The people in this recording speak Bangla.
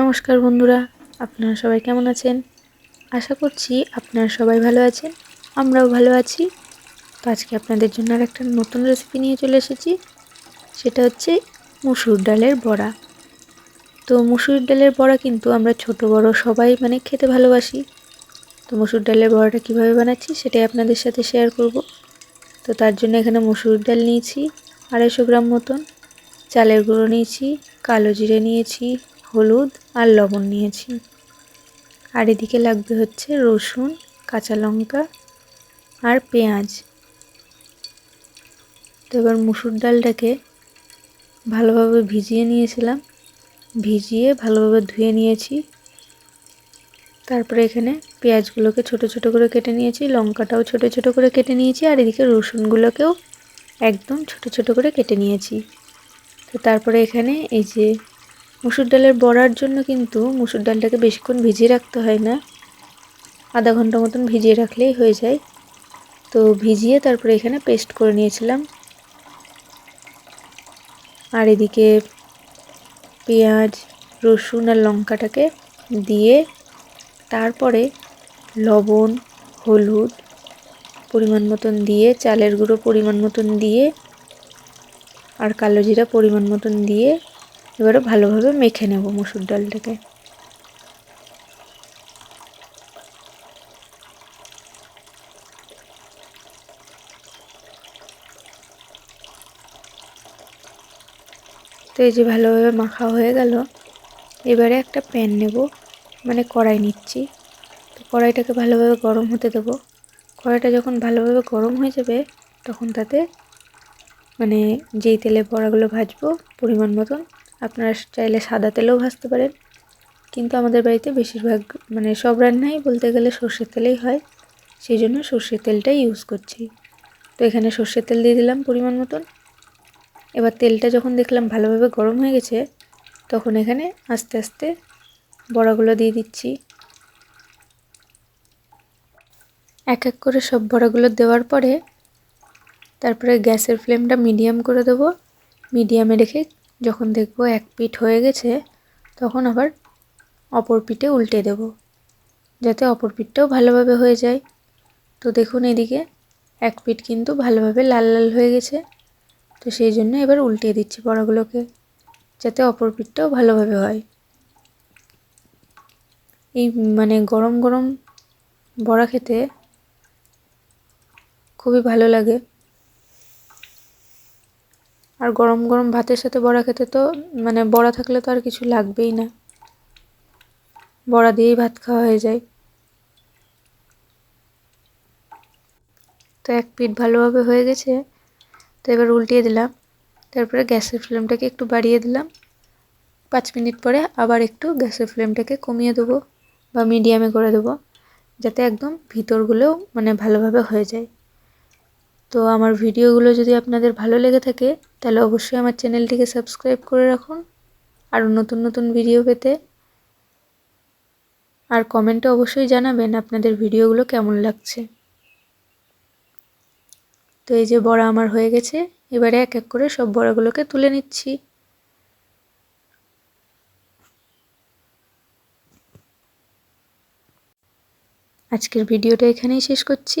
নমস্কার বন্ধুরা, আপনারা সবাই কেমন আছেন? আশা করছি আপনারা সবাই ভালো আছেন, আমরাও ভালো আছি। তো আজকে আপনাদের জন্য আর একটা নতুন রেসিপি নিয়ে চলে এসেছি, সেটা হচ্ছে মুসুর ডালের বড়া। তো মুসুর ডালের বড়া কিন্তু আমরা ছোট, বড় সবাই মানে খেতে ভালোবাসি। তো মুসুর ডালের বড়াটা কীভাবে বানাচ্ছি সেটাই আপনাদের সাথে শেয়ার করব। তো তার জন্য এখানে মুসুর ডাল নিয়েছি, আড়াইশো গ্রাম মতন। চালের গুঁড়ো নিয়েছি, কালো জিরে নিয়েছি হলুদ আর লবণ নিয়েছি। আর এদিকে লাগবে হচ্ছে রসুন, কাঁচা লঙ্কা আর পেঁয়াজ। তো এবার মুসুর ডালটাকে ভালোভাবে ভিজিয়ে নিয়েছিলাম। ভিজিয়ে ভালোভাবে ধুয়ে নিয়েছি। তারপরে এখানে পেঁয়াজগুলোকে ছোট ছোট করে কেটে নিয়েছি, লঙ্কাটাও ছোট ছোট করে কেটে নিয়েছি, আর এদিকে রসুনগুলোকেও একদম ছোট ছোট করে কেটে নিয়েছি। তো তারপরে এখানে এই যে মুসুর ডালের বড়ার জন্য কিন্তু মুসুর ডালটাকে বেশিক্ষণ ভিজিয়ে রাখতে হয় না। আধা ঘণ্টা মতন ভিজিয়ে রাখলেই হয়ে যায়। তো ভিজিয়ে তারপরে এখানে পেস্ট করে নিয়েছিলাম। আর এদিকে পেঁয়াজ, রসুন আর লঙ্কাটাকে দিয়ে তারপরে লবণ, হলুদ পরিমাণ মতন দিয়ে, চালের গুঁড়ো পরিমাণ মতন দিয়ে, আর কালো জিরা পরিমাণ মতন দিয়ে এবারে ভালোভাবে মেখে নেব মুসুর ডালটাকে। তো এই যে ভালোভাবে মাখা হয়ে গেল, এবারে একটা প্যান নেব মানে কড়াই নিচ্ছি। তো কড়াইটাকে ভালোভাবে গরম হতে দেবো। কড়াইটা যখন ভালোভাবে গরম হয়ে যাবে, তখন তাতে মানে যেই তেলে বড়াগুলো ভাজবো পরিমাণ মতন আপনারা চাইলে সাদা তেলেও ভাজতে পারেন। কিন্তু আমাদের বাড়িতে বেশিরভাগ মানে সব রান্নাই বলতে গেলে সর্ষের তেলেই হয়। সেই জন্য সর্ষের তেলটাই ইউজ করছি। তো এখানে সর্ষের তেল দিয়ে দিলাম পরিমাণ মতন। এবার তেলটা যখন দেখলাম ভালোভাবে গরম হয়ে গেছে, তখন এখানে আস্তে আস্তে বড়াগুলো দিয়ে দিচ্ছি। এক এক করে সব বড়াগুলো দেওয়ার পরে তারপরে গ্যাসের ফ্লেমটা মিডিয়াম করে দেবো। মিডিয়ামে রেখে যখন দেখব এক পিঠ হয়ে গেছে, তখন আবার অপর পিঠে উল্টে দেব, যাতে অপর পিঠটাও ভালোভাবে হয়ে যায়। তো দেখুন এদিকে এক পিঠ কিন্তু ভালোভাবে লাল লাল হয়ে গেছে, তো সেই জন্য এবার উল্টে দিচ্ছি বড়াগুলোকে যাতে অপর পিঠটাও ভালোভাবে হয়। এই মানে গরম গরম বড়া খেতে খুবই ভালো লাগে। আর গরম গরম ভাতের সাথে বড়া খেতে তো মানে বড়া থাকলে তো আর কিছু লাগবেই না। বড়া দিয়েই ভাত খাওয়া হয়ে যায়। তো এক পিঠ ভালোভাবে হয়ে গেছে। তো এবার উল্টিয়ে দিলাম। তারপরে গ্যাসের ফ্লেমটাকে একটু বাড়িয়ে দিলাম। পাঁচ মিনিট পরে আবার একটু গ্যাসের ফ্লেমটাকে কমিয়ে দেবো বা মিডিয়ামে করে দেবো, যাতে একদম ভিতরগুলোও মানে ভালোভাবে হয়ে যায়। তো আমার ভিডিওগুলো যদি আপনাদের ভালো লেগে থাকে, তাহলে অবশ্যই আমার চ্যানেলটিকে সাবস্ক্রাইব করে রাখুন। আরও নতুন নতুন ভিডিও পেতে আর কমেন্টে অবশ্যই জানাবেন আপনাদের ভিডিওগুলো কেমন লাগছে। তো এই যে বড়া আমার হয়ে গেছে, এবারে এক এক করে সব বড়াগুলোকে তুলে নিচ্ছি। আজকের ভিডিওটা এখানেই শেষ করছি।